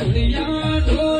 લિયા